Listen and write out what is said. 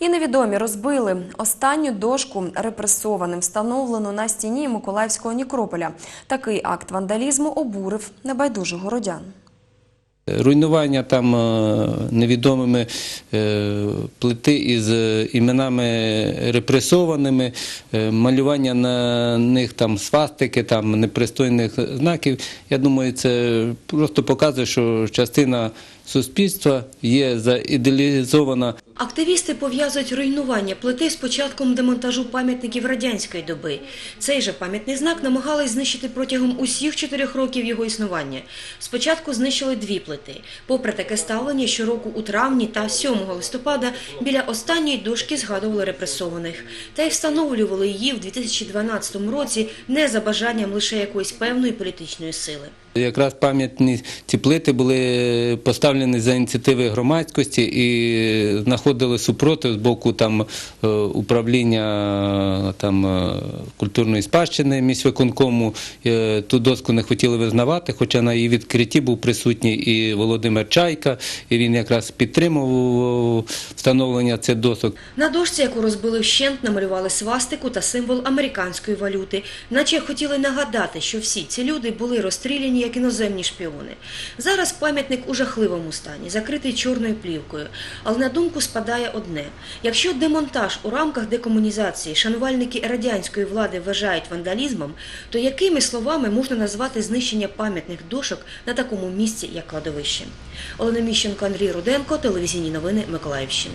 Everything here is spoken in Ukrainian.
Невідомі розбили останню дошку репресованим, встановлену на стіні Миколаївського Нікрополя. Такий акт вандалізму обурив небайдужих городян. Руйнування там е, невідомими е, плити із е, іменами репресованими, малювання на них там свастики, там непристойних знаків. Я думаю, це просто показує, що частина суспільства є заідеалізована Активісти пов'язують руйнування плити з початком демонтажу пам'ятників радянської доби. Цей же пам'ятний знак намагались знищити протягом усіх чотирьох років його існування. Спочатку знищили дві плити. Попри таке ставлення, щороку у травні та 7 листопада біля останньої дошки згадували репресованих. Та й встановлювали її в 2012 році не за бажанням лише якоїсь певної політичної сили. Якраз пам'ятні ці плити були поставлені за ініціативи громадськості і знаходили супротив з боку там е, управління там е, культурної спадщини міськвиконкому. Е, Ту доску не хотіли визнавати, хоча на її відкритті був присутній і Володимир Чайка, і він якраз підтримував встановлення цих досок. На дошці, яку розбили вщент, намалювали свастику та символ американської валюти, наче хотіли нагадати, що всі ці люди були розстріляні як іноземні шпіони. Зараз пам'ятник у жахливому стані, закритий чорною плівкою. Але на думку спадає одне: якщо демонтаж у рамках декомунізації шанувальники радянської влади вважають вандалізмом, то якими словами можна назвати знищення пам'ятних дошок на такому місці, як кладовище? Олена Міщенко, Андрій Руденко, телевізійні новини Миколаївщини.